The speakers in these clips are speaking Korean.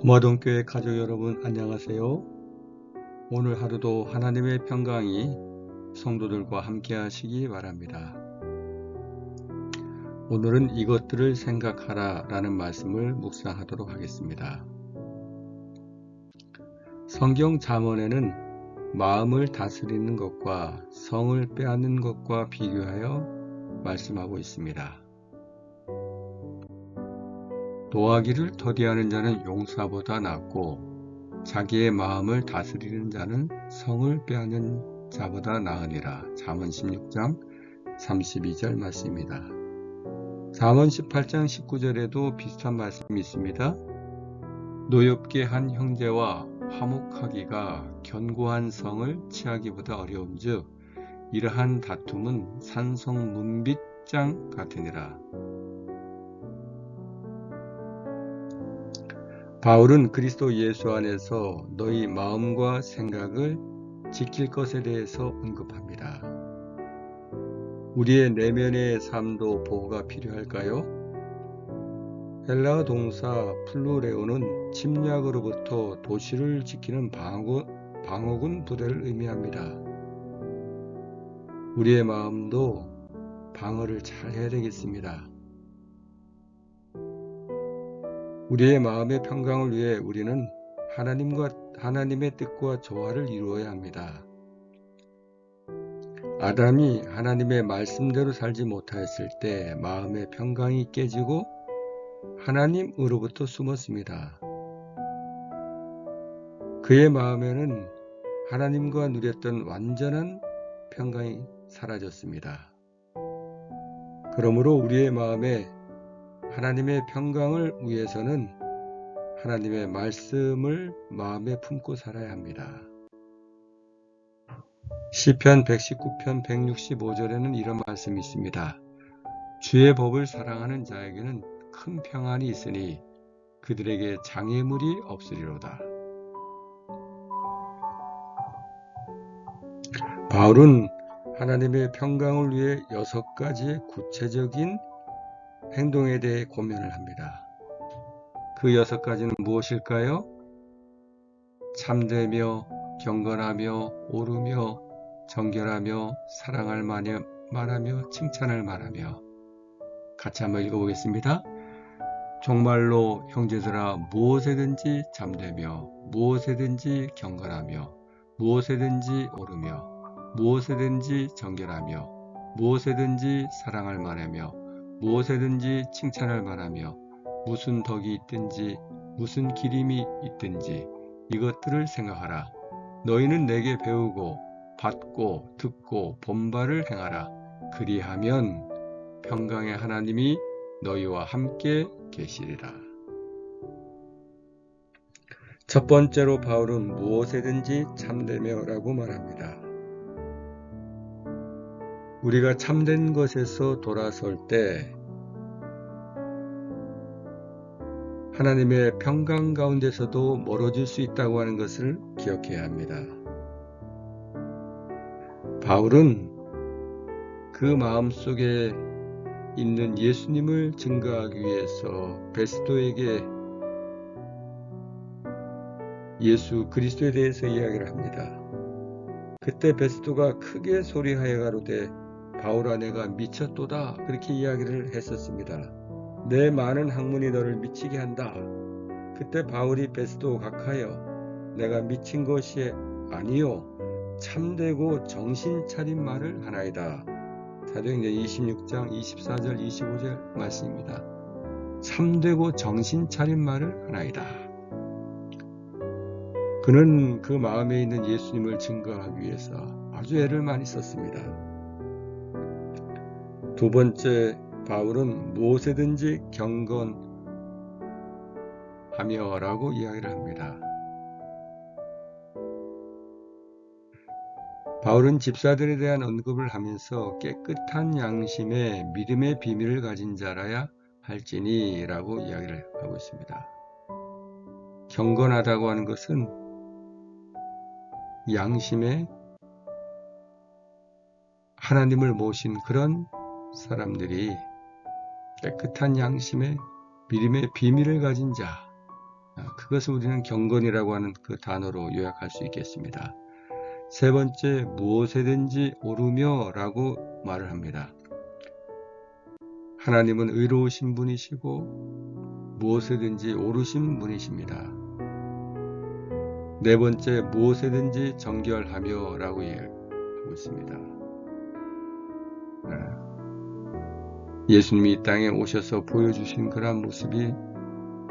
도마동교회 가족 여러분 안녕하세요. 오늘 하루도 하나님의 평강이 성도들과 함께 하시기 바랍니다. 오늘은 이것들을 생각하라 라는 말씀을 묵상하도록 하겠습니다. 성경 잠언에는 마음을 다스리는 것과 성을 빼앗는 것과 비교하여 말씀하고 있습니다. 노하기를 더디하는 자는 용사보다 낫고 자기의 마음을 다스리는 자는 성을 빼앗는 자보다 나으니라. 잠언 16장 32절 말씀입니다. 잠언 18장 19절에도 비슷한 말씀이 있습니다. 노엽게 한 형제와 화목하기가 견고한 성을 취하기보다 어려움즉 이러한 다툼은 산성 문빗장 같으니라. 바울은 그리스도 예수 안에서 너희 마음과 생각을 지킬 것에 대해서 언급합니다. 우리의 내면의 삶도 보호가 필요할까요? 헬라 동사 플루레오는 침략으로부터 도시를 지키는 방어, 방어군 부대를 의미합니다. 우리의 마음도 방어를 잘 해야 되겠습니다. 우리의 마음의 평강을 위해 우리는 하나님과 하나님의 뜻과 조화를 이루어야 합니다. 아담이 하나님의 말씀대로 살지 못하였을 때 마음의 평강이 깨지고 하나님으로부터 숨었습니다. 그의 마음에는 하나님과 누렸던 완전한 평강이 사라졌습니다. 그러므로 우리의 마음에 하나님의 평강을 위해서는 하나님의 말씀을 마음에 품고 살아야 합니다. 시편 119편 165절에는 이런 말씀이 있습니다. 주의 법을 사랑하는 자에게는 큰 평안이 있으니 그들에게 장애물이 없으리로다. 바울은 하나님의 평강을 위해 여섯 가지의 구체적인 행동에 대해 고민을 합니다. 그 여섯 가지는 무엇일까요? 참되며 경건하며 오르며 정결하며 사랑할 말하며 칭찬을 말하며 같이 한번 읽어보겠습니다. 정말로 형제들아 무엇에든지 잠되며 무엇에든지 경건하며 무엇에든지 오르며 무엇에든지 정결하며 무엇에든지 사랑할 만하며 무엇에든지 칭찬할 만하며 무슨 덕이 있든지 무슨 기림이 있든지 이것들을 생각하라. 너희는 내게 배우고 받고 듣고 본바를 행하라. 그리하면 평강의 하나님이 너희와 함께 계시리라. 첫 번째로 바울은 무엇에든지 참되며라고 말합니다. 우리가 참된 것에서 돌아설 때 하나님의 평강 가운데서도 멀어질 수 있다고 하는 것을 기억해야 합니다. 바울은 그 마음 속에 있는 예수님을 증거하기 위해서 베스도에게 예수 그리스도에 대해서 이야기를 합니다. 그때 베스도가 크게 소리하여 가로되 바울 아 내가 미쳤도다 그렇게 이야기를 했었습니다. 내 많은 학문이 너를 미치게 한다. 그때 바울이 베스도 각하여 내가 미친 것이 아니요 참되고 정신 차린 말을 하나이다. 사도행전 26장 24절 25절 말씀입니다. 참되고 정신 차린 말을 하나이다. 그는 그 마음에 있는 예수님을 증거하기 위해서 아주 애를 많이 썼습니다. 두 번째 바울은 무엇에든지 경건하며 라고 이야기를 합니다. 바울은 집사들에 대한 언급을 하면서 깨끗한 양심에 믿음의 비밀을 가진 자라야 할지니 라고 이야기를 하고 있습니다. 경건하다고 하는 것은 양심에 하나님을 모신 그런 사람들이 깨끗한 양심에 믿음의 비밀을 가진 자, 아, 그것을 우리는 경건이라고 하는 그 단어로 요약할 수 있겠습니다. 세 번째, 무엇에든지 오르며 라고 말을 합니다. 하나님은 의로우신 분이시고 무엇에든지 오르신 분이십니다. 네 번째, 무엇에든지 정결하며 라고 얘기하고 있습니다. 네. 예수님이 이 땅에 오셔서 보여주신 그러한 모습이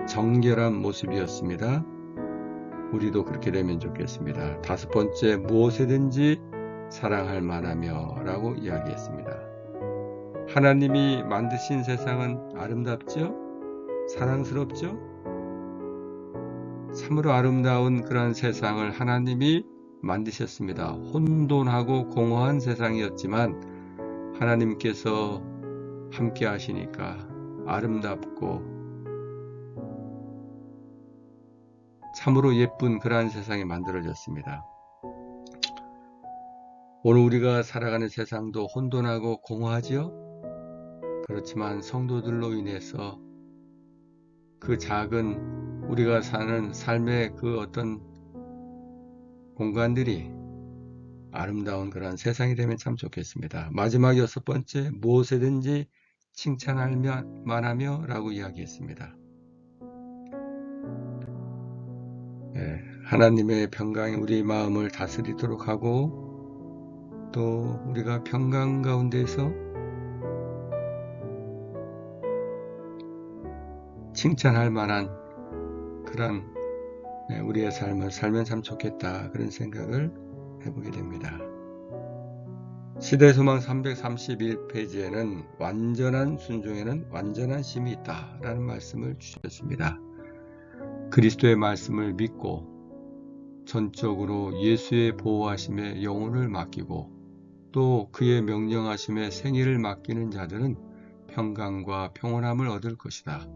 정결한 모습이었습니다. 우리도 그렇게 되면 좋겠습니다. 다섯 번째, 무엇에든지 사랑할 만하며 라고 이야기했습니다. 하나님이 만드신 세상은 아름답죠? 사랑스럽죠? 참으로 아름다운 그런 세상을 하나님이 만드셨습니다. 혼돈하고 공허한 세상이었지만 하나님께서 함께 하시니까 아름답고 참으로 예쁜 그러한 세상이 만들어졌습니다. 오늘 우리가 살아가는 세상도 혼돈하고 공허하지요? 그렇지만 성도들로 인해서 그 작은 우리가 사는 삶의 그 어떤 공간들이 아름다운 그런 세상이 되면 참 좋겠습니다. 마지막 여섯 번째, 무엇에든지 칭찬할 만하며 라고 이야기했습니다. 예, 하나님의 평강이 우리 마음을 다스리도록 하고 또 우리가 평강 가운데서 칭찬할 만한 그런 예, 우리의 삶을 살면 참 좋겠다 그런 생각을 해보게 됩니다. 시대소망 331페이지에는 완전한 순종에는 완전한 심이 있다 라는 말씀을 주셨습니다. 그리스도의 말씀을 믿고 전적으로 예수의 보호하심에 영혼을 맡기고 또 그의 명령하심에 생일을 맡기는 자들은 평강과 평온함을 얻을 것이다.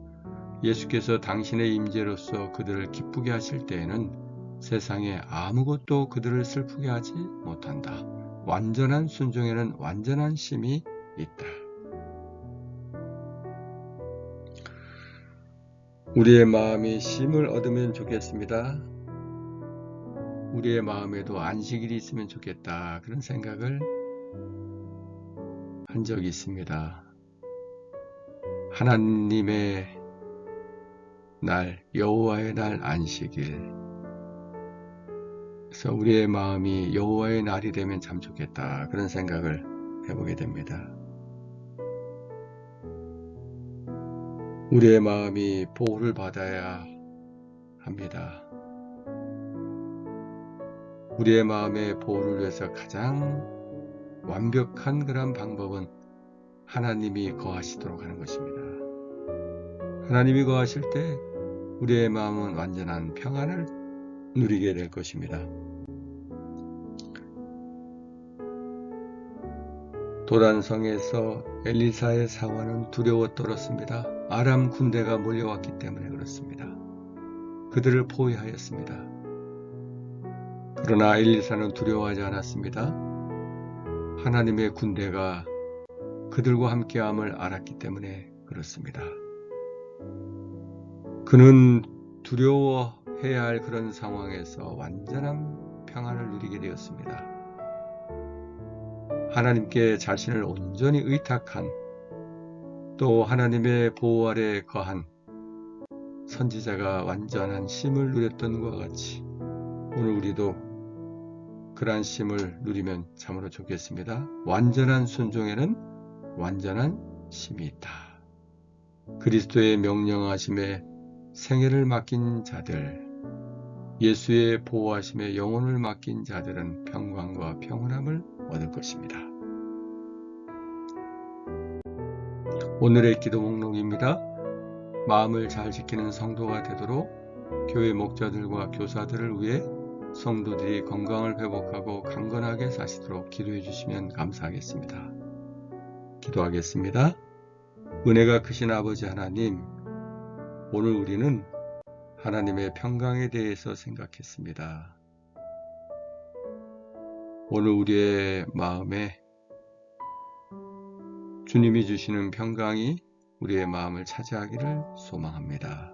예수께서 당신의 임재로서 그들을 기쁘게 하실 때에는 세상에 아무것도 그들을 슬프게 하지 못한다. 완전한 순종에는 완전한 심이 있다. 우리의 마음이 쉼을 얻으면 좋겠습니다. 우리의 마음에도 안식일이 있으면 좋겠다. 그런 생각을 한 적이 있습니다. 하나님의 날, 여호와의 날 안식일. 그래서 우리의 마음이 여호와의 날이 되면 참 좋겠다. 그런 생각을 해보게 됩니다. 우리의 마음이 보호를 받아야 합니다. 우리의 마음의 보호를 위해서 가장 완벽한 그런 방법은 하나님이 거하시도록 하는 것입니다. 하나님이 거하실 때 우리의 마음은 완전한 평안을 누리게 될 것입니다. 도단성에서 엘리사의 사화는 두려워 떨었습니다. 아람 군대가 몰려왔기 때문에 그렇습니다. 그들을 포위하였습니다. 그러나 엘리사는 두려워하지 않았습니다. 하나님의 군대가 그들과 함께함을 알았기 때문에 그렇습니다. 그는 두려워 해야 할 그런 상황에서 완전한 평안을 누리게 되었습니다. 하나님께 자신을 온전히 의탁한 또 하나님의 보호 아래 거한 선지자가 완전한 심을 누렸던 것과 같이 오늘 우리도 그러한 심을 누리면 참으로 좋겠습니다. 완전한 순종에는 완전한 심이 있다. 그리스도의 명령하심에 생애를 맡긴 자들, 예수의 보호하심에 영혼을 맡긴 자들은 평강과 평온함을 얻을 것입니다. 오늘의 기도 목록입니다. 마음을 잘 지키는 성도가 되도록 교회 목자들과 교사들을 위해 성도들이 건강을 회복하고 강건하게 사시도록 기도해 주시면 감사하겠습니다. 기도하겠습니다. 은혜가 크신 아버지 하나님, 오늘 우리는 하나님의 평강에 대해서 생각했습니다. 오늘 우리의 마음에 주님이 주시는 평강이 우리의 마음을 차지하기를 소망합니다.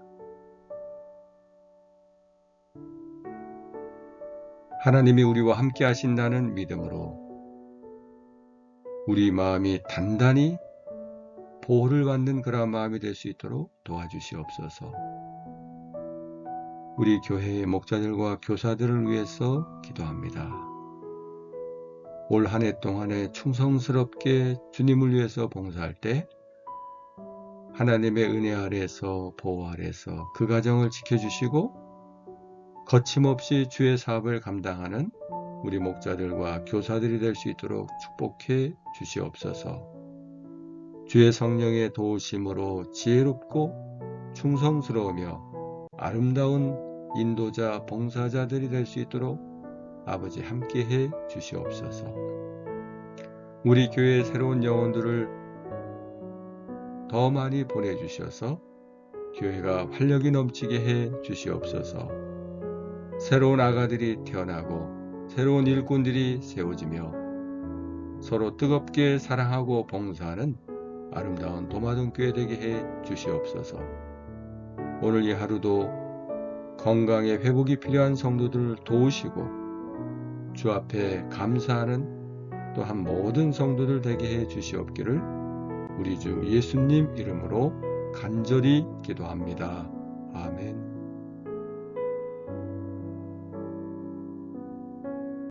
하나님이 우리와 함께 하신다는 믿음으로 우리 마음이 단단히 보호를 받는 그러한 마음이 될 수 있도록 도와주시옵소서. 우리 교회의 목자들과 교사들을 위해서 기도합니다. 올 한 해 동안에 충성스럽게 주님을 위해서 봉사할 때 하나님의 은혜 아래서 보호 아래서 그 가정을 지켜주시고 거침없이 주의 사업을 감당하는 우리 목자들과 교사들이 될 수 있도록 축복해 주시옵소서. 주의 성령의 도우심으로 지혜롭고 충성스러우며 아름다운 인도자 봉사자들이 될 수 있도록 아버지 함께 해 주시옵소서. 우리 교회의 새로운 영혼들을 더 많이 보내주셔서 교회가 활력이 넘치게 해 주시옵소서. 새로운 아가들이 태어나고 새로운 일꾼들이 세워지며 서로 뜨겁게 사랑하고 봉사하는 아름다운 도마동 교회 되게 해 주시옵소서. 오늘 이 하루도 건강의 회복이 필요한 성도들을 도우시고 주 앞에 감사하는 또한 모든 성도들 되게 해 주시옵기를 우리 주 예수님 이름으로 간절히 기도합니다. 아멘.